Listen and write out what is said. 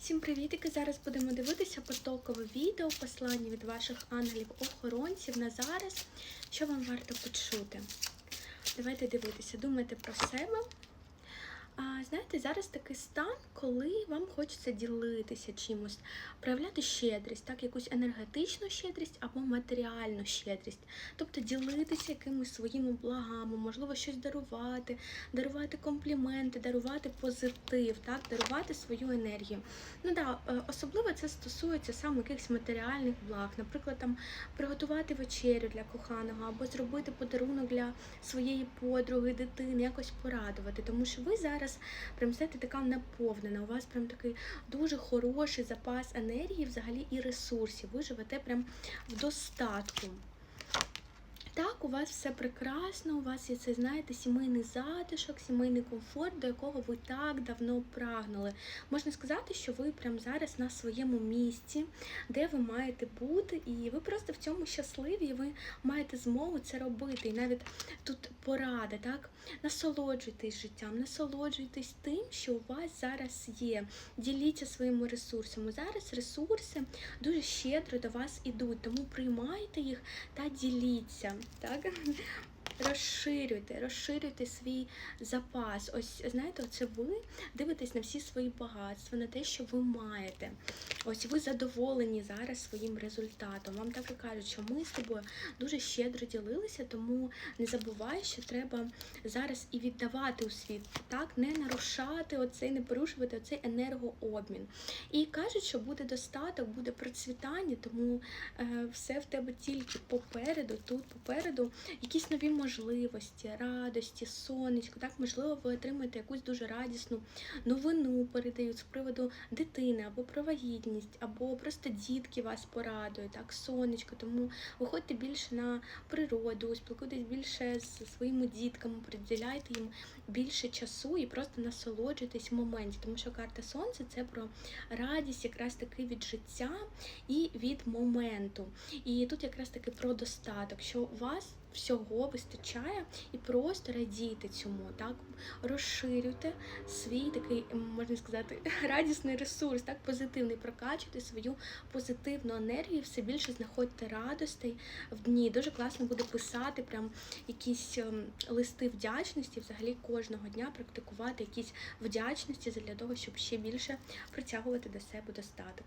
Всім привітики! Зараз будемо дивитися потокове відео, послання від ваших ангелів-охоронців на зараз. Що вам варто почути? Давайте дивитися, думайте про себе. А, знаєте, зараз такий стан, коли вам хочеться ділитися чимось, проявляти щедрість, так, якусь енергетичну щедрість або матеріальну щедрість. Тобто ділитися якимись своїми благами, можливо, щось дарувати, дарувати компліменти, дарувати позитив, так, дарувати свою енергію. Ну да, е, особливо це стосується саме якихось матеріальних благ, наприклад, там приготувати вечерю для коханого або зробити подарунок для своєї подруги, дитини, якось порадувати, тому що ви зараз прям знаєте, така наповнена. У вас прям такий дуже хороший запас енергії, взагалі і ресурсів. Ви живете прям в достатку. Так, у вас все прекрасно, у вас є цей, знаєте, сімейний затишок, сімейний комфорт, до якого ви так давно прагнули. Можна сказати, що ви прямо зараз на своєму місці, де ви маєте бути, і ви просто в цьому щасливі, і ви маєте змогу це робити. І навіть тут порада, так? Насолоджуйтесь життям, насолоджуйтесь тим, що у вас зараз є. Діліться своїми ресурсами. Зараз ресурси дуже щедро до вас ідуть, тому приймайте їх та діліться. Так? Розширюйте, розширюйте свій запас. Ось знаєте, оце ви дивитесь на всі свої багатства, на те, що ви маєте. Ось ви задоволені зараз своїм результатом. Вам так і кажуть, що ми з тобою дуже щедро ділилися, тому не забувай, що треба зараз і віддавати у світ, так, не нарушати оцей, не порушувати оцей енергообмін. І кажуть, що буде достаток, буде процвітання, тому е, все в тебе тільки попереду, тут попереду якісь нові можливості, радості, сонечко. Так, можливо, ви отримаєте якусь дуже радісну новину, передають з приводу дитини або про вагітність, або просто дітки вас порадують, так, сонечко. Тому виходьте більше на природу, спілкуйтесь більше з своїми дітками, приділяйте їм більше часу і просто насолоджуйтесь в моменті, тому що карта сонця це про радість, якраз таки від життя і від моменту. І тут якраз таки про достаток, що у вас всього вистачає і просто радійте цьому, так розширюйте свій такий, можна сказати, радісний ресурс, так позитивний, прокачуйте свою позитивну енергію, все більше знаходьте радостей в дні. Дуже класно буде писати прям якісь ем, листи вдячності, взагалі кожного дня практикувати якісь вдячності для того, щоб ще більше притягувати до себе достаток.